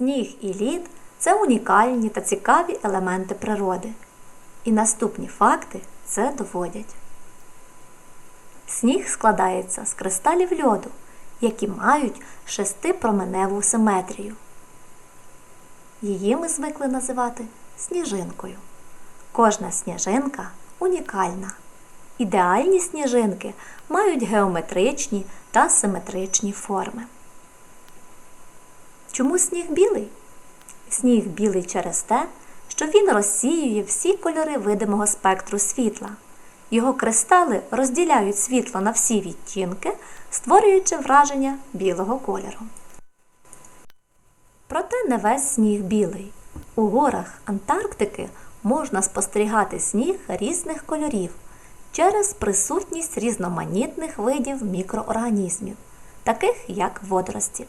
Сніг і лід це унікальні та цікаві елементи природи. І наступні факти це доводять. Сніг складається з кристалів льоду, які мають шестипроменеву симетрію. Її ми звикли називати сніжинкою. Кожна сніжинка унікальна. Ідеальні сніжинки мають геометричні та симетричні форми. Чому сніг білий? Сніг білий через те, що він розсіює всі кольори видимого спектру світла. Його кристали розділяють світло на всі відтінки, створюючи враження білого кольору. Проте не весь сніг білий. У горах Антарктики можна спостерігати сніг різних кольорів через присутність різноманітних видів мікроорганізмів, таких як водорості.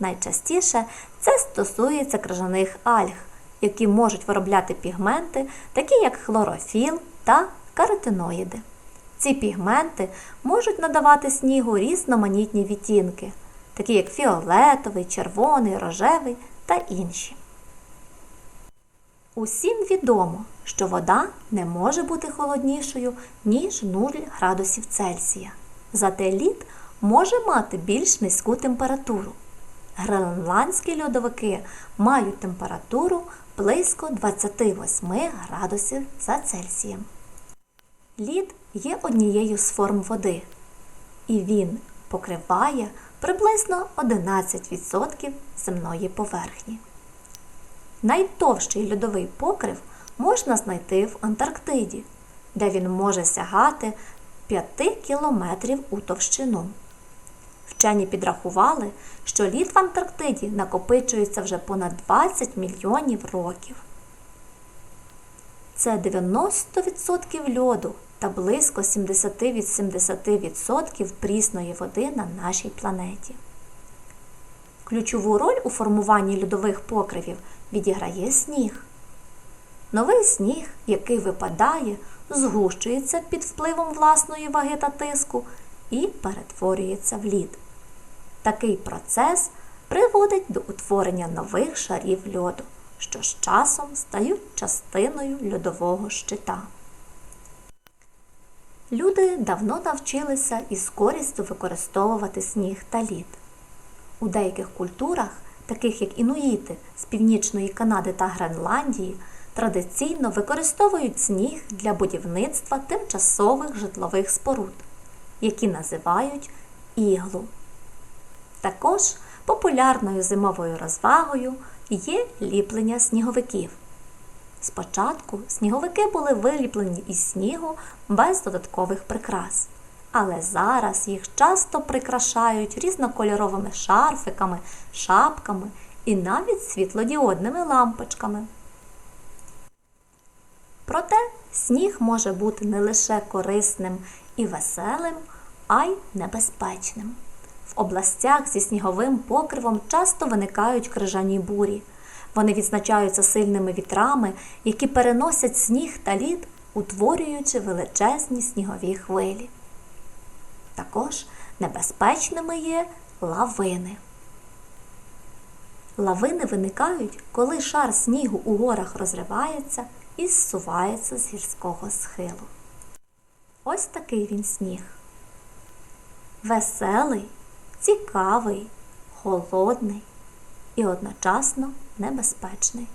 Найчастіше це стосується крижаних альг, які можуть виробляти пігменти, такі як хлорофіл та каротиноїди. Ці пігменти можуть надавати снігу різноманітні відтінки, такі як фіолетовий, червоний, рожевий та інші. Усім відомо, що вода не може бути холоднішою, ніж 0 градусів Цельсія. Зате лід може мати більш низьку температуру. Гренландські льодовики мають температуру близько 28 градусів за Цельсієм. Лід є однією з форм води, і він покриває приблизно 11% земної поверхні. Найтовщий льодовий покрив можна знайти в Антарктиді, де він може сягати 5 кілометрів у товщину. Вчені підрахували, що лід в Антарктиді накопичується вже понад 20 мільйонів років. Це 90% льоду та близько 70-80% прісної води на нашій планеті. Ключову роль у формуванні льодових покривів відіграє сніг. Новий сніг, який випадає, згущується під впливом власної ваги та тиску і перетворюється в лід. Такий процес приводить до утворення нових шарів льоду, що з часом стають частиною льодового щита. Люди давно навчилися із користю використовувати сніг та лід. У деяких культурах, таких як інуїти з Північної Канади та Гренландії, традиційно використовують сніг для будівництва тимчасових житлових споруд, які називають іглу. Також популярною зимовою розвагою є ліплення сніговиків. Спочатку сніговики були виліплені із снігу без додаткових прикрас, але зараз їх часто прикрашають різнокольоровими шарфиками, шапками і навіть світлодіодними лампочками. Проте сніг може бути не лише корисним і веселим, а й небезпечним. В областях зі сніговим покривом часто виникають крижані бурі. Вони відзначаються сильними вітрами, які переносять сніг та лід, утворюючи величезні снігові хвилі. Також небезпечними є лавини. Лавини виникають, коли шар снігу у горах розривається і зсувається з гірського схилу. Ось такий він сніг. Веселий, цікавий, холодний і одночасно небезпечний.